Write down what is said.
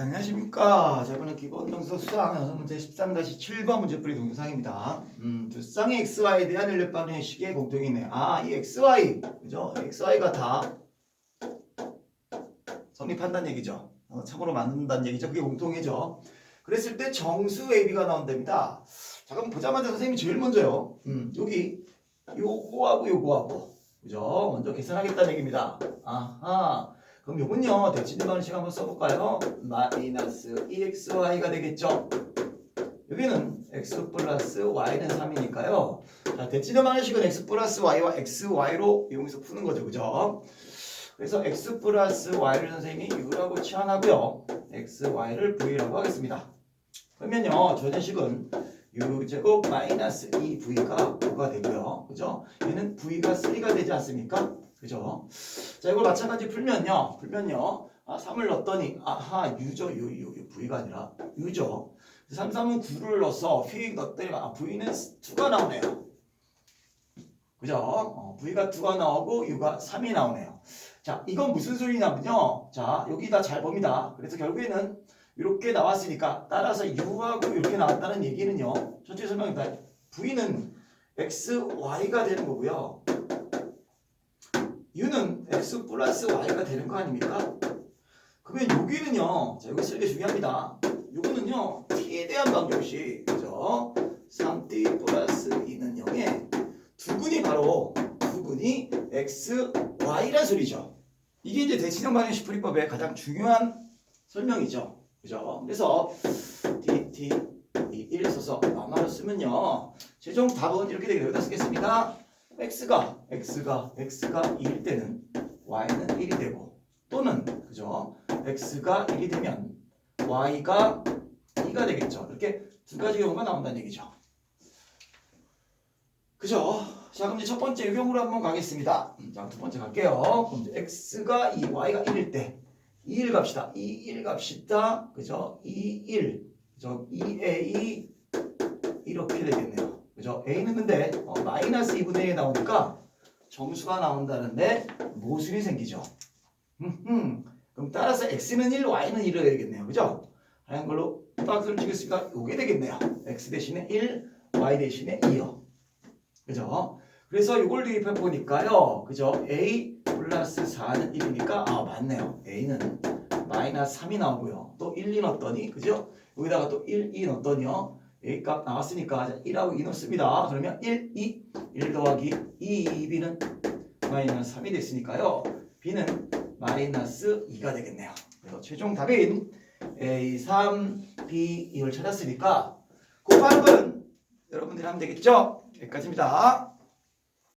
안녕하십니까. 자, 이번엔 기본 동서 수상 여섯 문제 13-7번 문제풀이 동영상입니다. 음, 두 쌍의 xy에 대한 일렬 방정식의 공통이 있네. 아, 이 xy, 그죠? xy가 다 성립한다는 얘기죠. 어, 참고로 만든다는 얘기죠. 그게 공통이죠. 그랬을 때 정수 AB가 나온답니다. 자, 그럼 보자마자 선생님이 제일 먼저요. 음, 여기 요거하고 요거하고, 그죠? 먼저 계산하겠다는 얘기입니다. 아하. 그럼 요건요 대칭 방식 한번 써볼까요? 마이너스 2xy가 되겠죠. 여기는 x 플러스 y는 3이니까요. 자 대칭 방식은 x 플러스 y와 xy로 이용해서 푸는 거죠, 그죠? 그래서 x 플러스 y를 선생님이 u라고 치환하고요, xy를 v라고 하겠습니다. 그러면요 저전식은 u 제곱 마이너스 2v가 9가 되고요, 그죠? 얘는 v가 3가 되지 않습니까? 그죠? 자, 이걸 마찬가지 풀면요. 풀면요. 아, 3을 넣었더니 아하, 유죠. 유, 유, 유. V가 아니라 유죠. 3, 3은 9를 넣어서 휙 넣었더니 아, V는 2가 나오네요. 그죠? 어, V가 2가 나오고 U가 3이 나오네요. 자, 이건 무슨 소리냐면요. 자, 여기다 잘 봅니다. 그래서 결국에는 이렇게 나왔으니까 따라서 U하고 이렇게 나왔다는 얘기는요. 전체 설명입니다. V는 X, Y가 되는 거고요. U는 X 플러스 Y가 되는 거 아닙니까? 그러면 여기는요, 자, 여기 쓰는 게 중요합니다. 요거는요, T에 대한 방정식, 그죠? 3T 플러스 2는 0에 두근이 바로 두근이 X, Y란 소리죠. 이게 이제 대칭형 방정식 풀이법의 가장 중요한 설명이죠. 그죠? 그래서 T, T, 2, 1 써서 마마로 쓰면요, 최종 답은 이렇게 되게 여기다 쓰겠습니다. X가 x가 x가 2일 때는 y는 1이 되고 또는 그죠? X가 1이 되면 y가 2가 되겠죠. 이렇게 두 가지 경우가 나온다는 얘기죠. 그죠? 자 그럼 이제 첫 번째 경우로 한번 가겠습니다. 자 두 번째 갈게요. 그럼 이제 x가 2 y가 1일 때 2일 갑시다. 2, 1 갑시다. 그죠? 2, 1 그죠? 2a 이렇게 되겠네요 그죠? A는 근데 어, 마이너스 2분의 1이 나오니까 정수가 나온다는데 모순이 생기죠. 흠흠. 그럼 따라서 X는 1, Y는 1을 해야겠네요. 그죠? 하얀 걸로 박스를 치겠습니다. 요게 되겠네요. X 대신에 1, Y 대신에 2요. 그죠? 그래서 이걸 대입해 보니까요. 그죠? A 플러스 4는 1이니까 아 맞네요. A는 마이너스 3이 나오고요. 또 1, 2 넣었더니 그죠? 여기다가 또 1, 2 넣었더니요. A 값 나왔으니까 1하고 2 넣습니다. 그러면 1, 2, 1 더하기 2, B는 마이너스 3이 됐으니까요. B는 마이너스 2가 되겠네요. 그래서 최종 답인 A, 3, B, 2를 찾았으니까 곱하는 건 여러분들이 하면 되겠죠? 여기까지입니다.